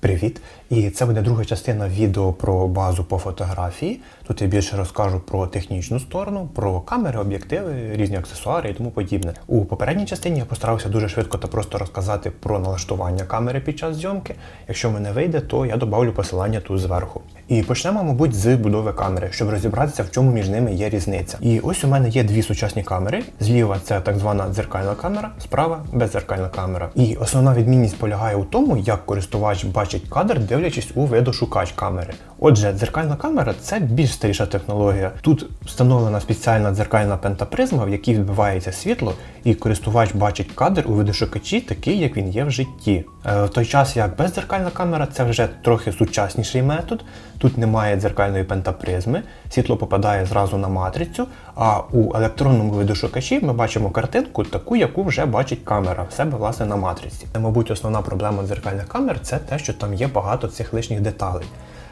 Привіт! І це буде друга частина відео про базу по фотографії. Тут я більше розкажу про технічну сторону, про камери, об'єктиви, різні аксесуари і тому подібне. У попередній частині я постарався дуже швидко та просто розказати про налаштування камери під час зйомки. Якщо мене вийде, то я добавлю посилання тут зверху. І почнемо, мабуть, з будови камери, щоб розібратися, в чому між ними є різниця. І ось у мене є дві сучасні камери. Зліва це так звана дзеркальна камера, справа беззеркальна камера. І основна відмінність полягає у тому, як користувач бачить кадр, дивлячись у видошукач камери. Отже, дзеркальна камера це більш старіша технологія. Тут встановлена спеціальна дзеркальна пентапризма, в якій відбивається світло, і користувач бачить кадр у видошукачі такий, як він є в житті. Е, В той час як бездзеркальна камера це вже трохи сучасніший метод. Тут немає дзеркальної пентапризми, світло попадає зразу на матрицю, а у електронному видошукачі ми бачимо картинку, таку, яку вже бачить камера в себе власне на матриці. Мабуть, основна проблема дзеркальних камер це те, що там є багато цих лишніх деталей.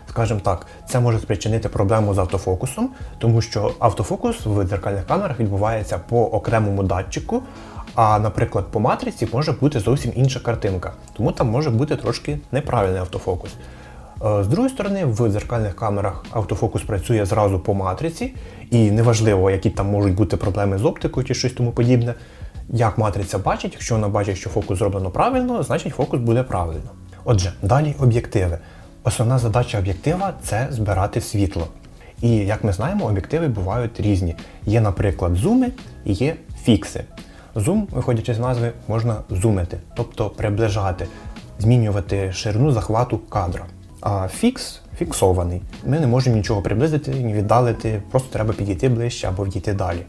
Скажімо так, це може спричинити проблему з автофокусом, тому що автофокус в дзеркальних камерах відбувається по окремому датчику. А, наприклад, по матриці може бути зовсім інша картинка, тому там може бути трошки неправильний автофокус. Е, З другої сторони, в дзеркальних камерах автофокус працює зразу по матриці, і неважливо, які там можуть бути проблеми з оптикою чи щось тому подібне. Як матриця бачить, якщо вона бачить, що фокус зроблено правильно, значить фокус буде правильно. Отже, далі об'єктиви. Основна задача об'єктива це збирати світло. І як ми знаємо, об'єктиви бувають різні. Є, наприклад, зуми і є фікси. Зум, виходячи з назви, можна зумити, тобто приближати, змінювати ширину захвату кадра. А фікс фіксований. Ми не можемо нічого приблизити, ні віддалити, просто треба підійти ближче або відійти далі.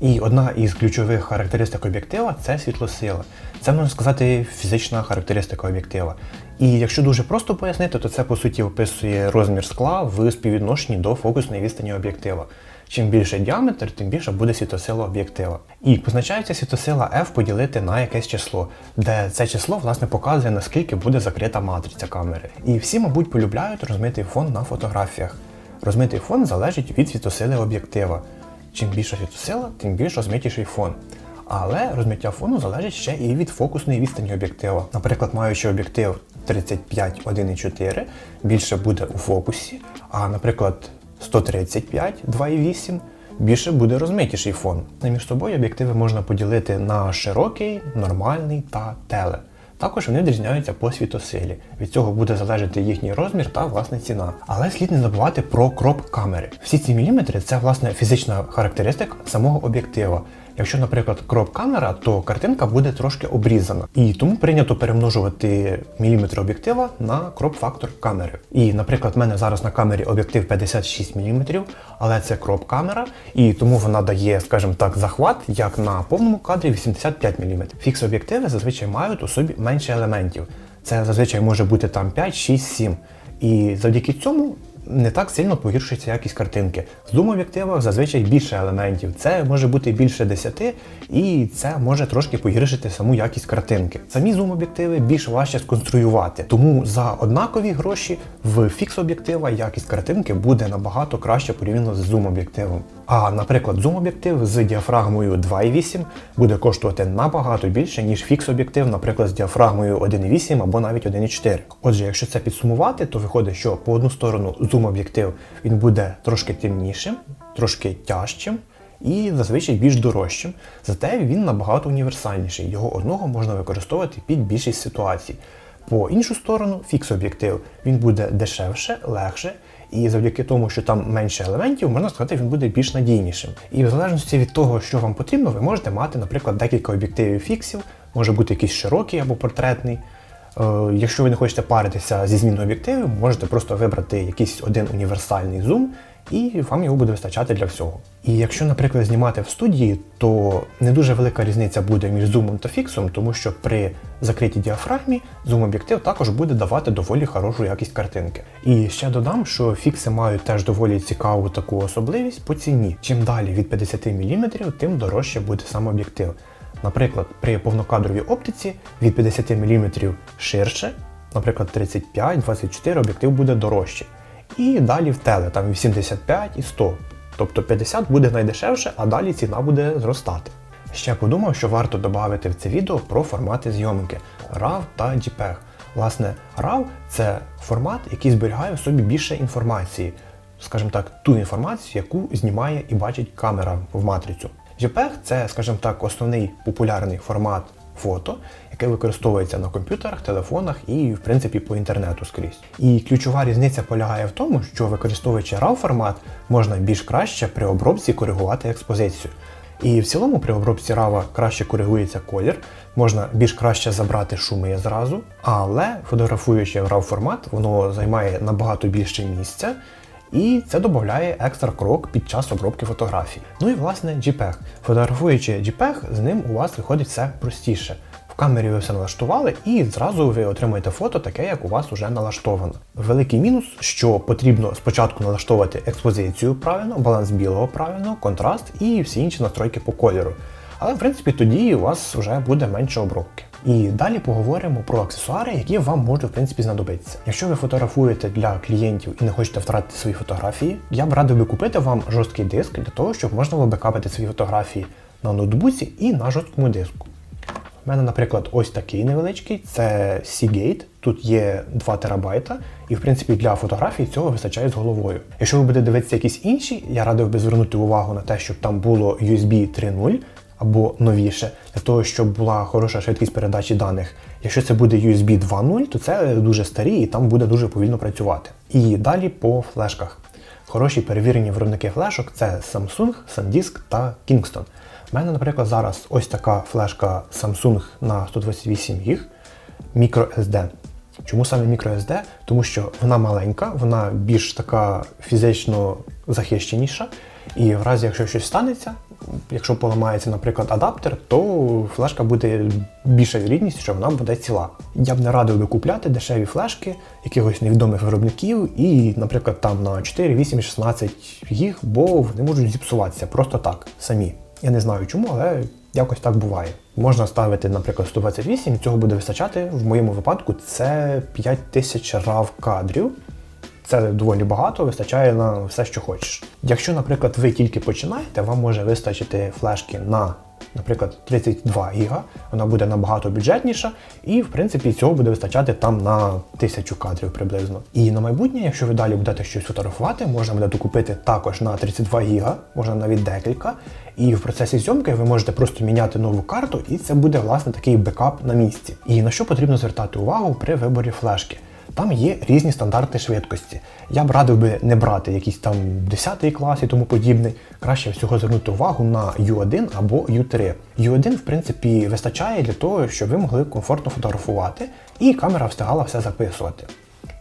І одна із ключових характеристик об'єктива це світлосила. Це можна сказати фізична характеристика об'єктива. І якщо дуже просто пояснити, то це по суті описує розмір скла в співвідношенні до фокусної відстані об'єктива. Чим більше діаметр, тим більше буде світосила об'єктива. І позначається світосила F поділити на якесь число, де це число власне показує наскільки буде закрита матриця камери. І всі, мабуть, полюбляють розмитий фон на фотографіях. Розмитий фон залежить від світосили об'єктива. Чим більша світосила, тим більш розмитіший фон. Але розмиття фону залежить ще і від фокусної відстані об'єктива. Наприклад, маючи об'єктив 35 1,4, більше буде у фокусі, а наприклад 135 2,8 більше буде розмитіший фон. Між собою об'єктиви можна поділити на широкий, нормальний та теле. Також вони відрізняються по світосилі. Від цього буде залежати їхній розмір та власне ціна. Але слід не забувати про кроп камери. Всі ці міліметри це власне фізична характеристика самого об'єктива. Якщо, наприклад, кроп камера, то картинка буде трошки обрізана. І тому прийнято перемножувати міліметри об'єктива на кроп-фактор камери. І, наприклад, в мене зараз на камері об'єктив 56 мм, але це кроп камера, і тому вона дає, скажімо так, захват, як на повному кадрі 85 мм. Фікс об'єктиви зазвичай мають у собі менше елементів. Це зазвичай може бути там 5, 6, 7. І завдяки цьому не так сильно погіршується якість картинки. В зум-об'єктивах зазвичай більше елементів. Це може бути більше 10, і це може трошки погіршити саму якість картинки. Самі зум-об'єктиви більш важче сконструювати, тому за однакові гроші в фікс-об'єктива якість картинки буде набагато краще порівняно з зум-об'єктивом. А, наприклад, зум-об'єктив з діафрагмою 2,8 буде коштувати набагато більше, ніж фікс-об'єктив, наприклад, з діафрагмою 1,8 або навіть 1,4. Отже, якщо це підсумувати, то виходить, що по одну сторону зум-об'єктив він буде трошки темнішим, трошки тяжчим. І зазвичай більш дорожчим, зате він набагато універсальніший. Його одного можна використовувати під більшість ситуацій. По іншу сторону, фікс-об'єктив він буде дешевше, легше, і завдяки тому, що там менше елементів, можна сказати, він буде більш надійнішим. І в залежності від того, що вам потрібно, ви можете мати, наприклад, декілька об'єктивів фіксів, може бути якийсь широкий або портретний. Е, Якщо ви не хочете паритися зі зміною об'єктивів, можете просто вибрати якийсь один універсальний зум, і вам його буде вистачати для всього. І якщо, наприклад, знімати в студії, то не дуже велика різниця буде між зумом та фіксом, тому що при закритій діафрагмі зум-об'єктив також буде давати доволі хорошу якість картинки. І ще додам, що фікси мають теж доволі цікаву таку особливість по ціні. Чим далі від 50 мм, тим дорожче буде сам об'єктив. Наприклад, при повнокадровій оптиці від 50 мм ширше, наприклад, 35-24 об'єктив буде дорожчий. І далі в теле, там 85 і 100. Тобто 50 буде найдешевше, а далі ціна буде зростати. Ще подумав, що варто додати в це відео про формати зйомки RAW та JPEG. Власне, RAW – це формат, який зберігає в собі більше інформації, скажімо так, ту інформацію, яку знімає і бачить камера в матрицю. JPEG – це, скажімо так, основний популярний формат фото, який використовується на комп'ютерах, телефонах і, в принципі, по інтернету скрізь. І ключова різниця полягає в тому, що використовуючи RAW формат, можна більш краще при обробці коригувати експозицію. І в цілому при обробці RAW краще коригується колір, можна більш краще забрати шуми зразу, але фотографуючи в RAW формат, воно займає набагато більше місця. І це додає екстра крок під час обробки фотографій. Ну і власне JPEG. Фотографуючи JPEG, з ним у вас виходить все простіше. В камері ви все налаштували, і зразу ви отримуєте фото таке, як у вас вже налаштовано. Великий мінус, що потрібно спочатку налаштовувати експозицію правильно, баланс білого правильно, контраст і всі інші настройки по кольору. Але в принципі тоді у вас вже буде менше обробки. І далі поговоримо про аксесуари, які вам можуть в принципі знадобитися. Якщо ви фотографуєте для клієнтів і не хочете втратити свої фотографії, я б радив би купити вам жорсткий диск для того, щоб можна було бекапити свої фотографії на ноутбуці і на жорсткому диску. У мене, наприклад, ось такий невеличкий, це Seagate. Тут є 2 терабайта, і в принципі для фотографій цього вистачає з головою. Якщо ви будете дивитися якісь інші, я радив би звернути увагу на те, щоб там було USB 3.0 або новіше, для того, щоб була хороша швидкість передачі даних. Якщо це буде USB 2.0, то це дуже старі і там буде дуже повільно працювати. І далі по флешках. Хороші перевірені виробники флешок це Samsung, SanDisk та Kingston. У мене, наприклад, зараз ось така флешка Samsung на 128 ГБ microSD. Чому саме microSD? Тому що вона маленька, вона більш така фізично захищеніша. І в разі, якщо щось станеться, якщо поламається, наприклад, адаптер, то флешка буде більша вірогідність, що вона буде ціла. Я б не радив би купляти дешеві флешки якихось невідомих виробників і, наприклад, там на 4, 8, 16 гіг, бо вони можуть зіпсуватися просто так, самі. Я не знаю чому, але якось так буває. Можна ставити, наприклад, 128, цього буде вистачати. В моєму випадку це 5000 RAW кадрів. Це доволі багато, вистачає на все, що хочеш. Якщо, наприклад, ви тільки починаєте, вам може вистачити флешки на, наприклад, 32 ГБ, вона буде набагато бюджетніша, і в принципі цього буде вистачати там на 1000 кадрів приблизно. І на майбутнє, якщо ви далі будете щось фотографувати, можна буде докупити також на 32 ГБ, можна навіть декілька. І в процесі зйомки ви можете просто міняти нову карту, і це буде власне такий бекап на місці. І на що потрібно звертати увагу при виборі флешки. Там є різні стандарти швидкості. Я б радив би не брати якийсь там 10 клас і тому подібний. Краще всього звернути увагу на U1 або U3. U1, в принципі, вистачає для того, щоб ви могли комфортно фотографувати, і камера встигала все записувати.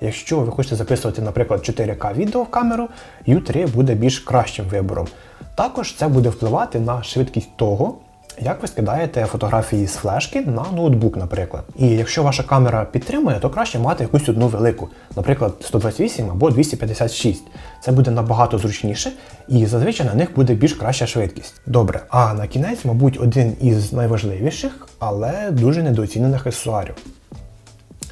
Якщо ви хочете записувати, наприклад, 4К відео в камеру, U3 буде більш кращим вибором. Також це буде впливати на швидкість того, як ви скидаєте фотографії з флешки на ноутбук, наприклад. І якщо ваша камера підтримує, то краще мати якусь одну велику, наприклад, 128 або 256. Це буде набагато зручніше, і зазвичай на них буде більш краща швидкість. Добре, а на кінець, мабуть, один із найважливіших, але дуже недооцінених аксесуарів.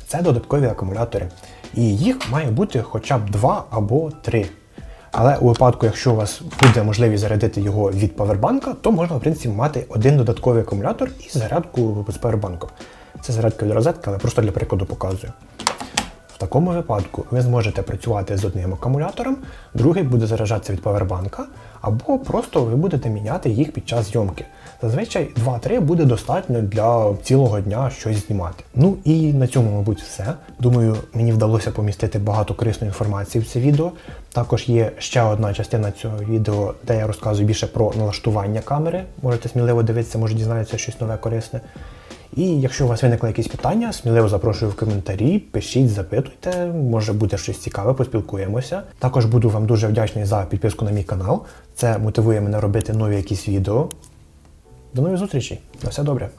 Це додаткові акумулятори. І їх має бути хоча б два або три. Але у випадку, якщо у вас буде можливість зарядити його від павербанка, то можна, в принципі, мати один додатковий акумулятор і зарядку з павербанком. Це зарядка від розетки, але просто для прикладу показую. В такому випадку ви зможете працювати з одним акумулятором, другий буде заряджатися від павербанка, або просто ви будете міняти їх під час зйомки. Зазвичай 2-3 буде достатньо для цілого дня щось знімати. Ну і на цьому, мабуть, все. Думаю, мені вдалося помістити багато корисної інформації в це відео. Також є ще одна частина цього відео, де я розказую більше про налаштування камери. Можете сміливо дивитися, може дізнатися щось нове корисне. І якщо у вас виникли якісь питання, сміливо запрошую в коментарі, пишіть, запитуйте, може буде щось цікаве, поспілкуємося. Також буду вам дуже вдячний за підписку на мій канал. Це мотивує мене робити нові якісь відео. До нових зустрічей. На все добре.